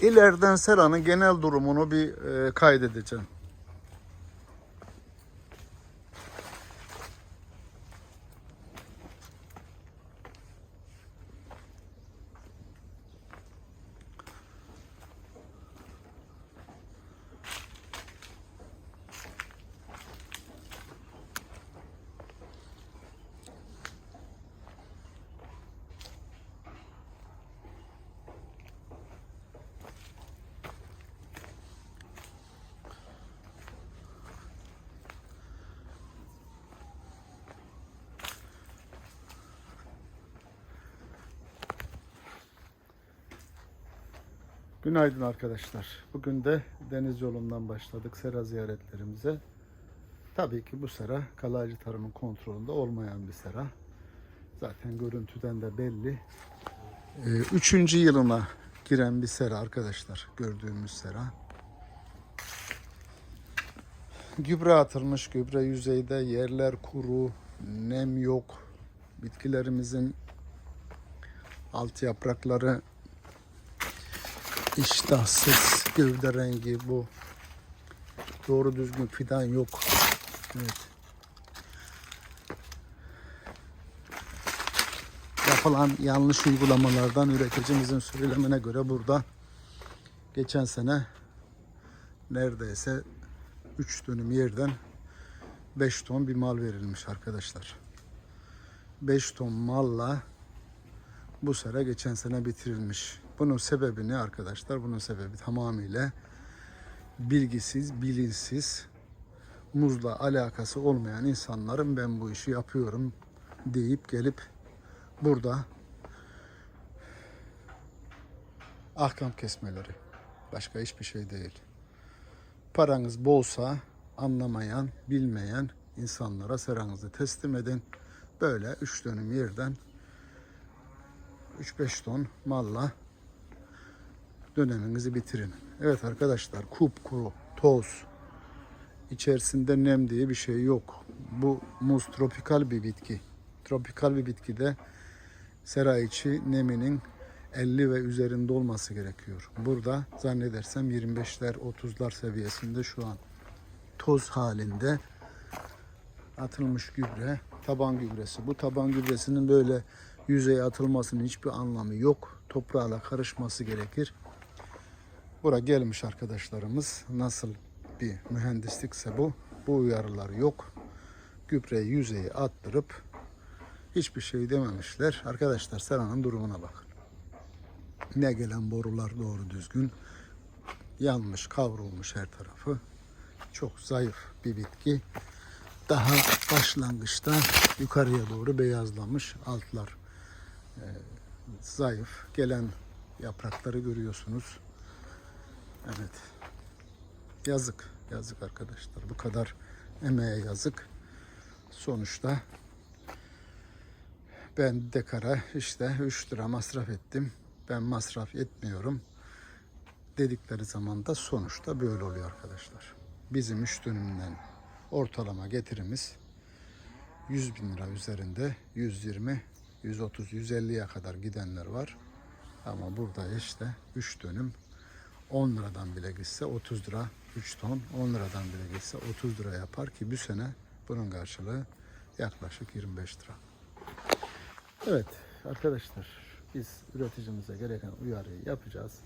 İleriden seranın genel durumunu bir e, kaydedeceğim. Günaydın arkadaşlar. Bugün de deniz yolundan başladık sera ziyaretlerimize. Tabii ki bu sera kalaycı tarımın kontrolünde olmayan bir sera. Zaten görüntüden de belli. Ee, üçüncü yılına giren bir sera arkadaşlar. Gördüğümüz sera. Gübre atılmış. Gübre yüzeyde yerler kuru, nem yok. Bitkilerimizin alt yaprakları iştahsız gövde rengi bu. Doğru düzgün fidan yok. Evet. Yapılan yanlış uygulamalardan üreticimizin söylemine göre burada geçen sene neredeyse 3 dönüm yerden 5 ton bir mal verilmiş arkadaşlar. 5 ton malla bu sene geçen sene bitirilmiş. Bunun sebebi ne arkadaşlar? Bunun sebebi tamamıyla bilgisiz, bilinçsiz, muzla alakası olmayan insanların ben bu işi yapıyorum deyip gelip burada ahkam kesmeleri. Başka hiçbir şey değil. Paranız bolsa anlamayan, bilmeyen insanlara seranızı teslim edin. Böyle üç dönüm yerden 3-5 ton malla döneminizi bitirin. Evet arkadaşlar kupkuru, toz, içerisinde nem diye bir şey yok. Bu muz tropikal bir bitki. Tropikal bir bitkide sera içi neminin 50 ve üzerinde olması gerekiyor. Burada zannedersem 25'ler 30'lar seviyesinde şu an toz halinde atılmış gübre, taban gübresi. Bu taban gübresinin böyle yüzeye atılmasının hiçbir anlamı yok. Toprağla karışması gerekir. Bura gelmiş arkadaşlarımız. Nasıl bir mühendislikse bu. Bu uyarılar yok. Gübreyi yüzeye attırıp hiçbir şey dememişler. Arkadaşlar seranın durumuna bakın. Ne gelen borular doğru düzgün. Yanmış, kavrulmuş her tarafı. Çok zayıf bir bitki. Daha başlangıçta yukarıya doğru beyazlamış altlar e, zayıf gelen yaprakları görüyorsunuz. Evet. Yazık. Yazık arkadaşlar. Bu kadar emeğe yazık. Sonuçta ben dekara işte 3 lira masraf ettim. Ben masraf etmiyorum. Dedikleri zaman da sonuçta böyle oluyor arkadaşlar. Bizim 3 dönümden ortalama getirimiz 100 bin lira üzerinde 120 130 150'ye kadar gidenler var. Ama burada işte 3 dönüm 10 liradan bile gitse 30 lira 3 ton 10 liradan bile gitse 30 lira yapar ki bu sene bunun karşılığı yaklaşık 25 lira. Evet arkadaşlar biz üreticimize gereken uyarıyı yapacağız.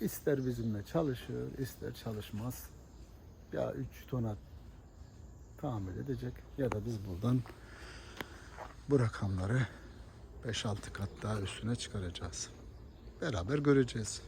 İster bizimle çalışır, ister çalışmaz. Ya 3 tona tahammül edecek ya da biz buradan bu rakamları 5-6 kat daha üstüne çıkaracağız. Beraber göreceğiz.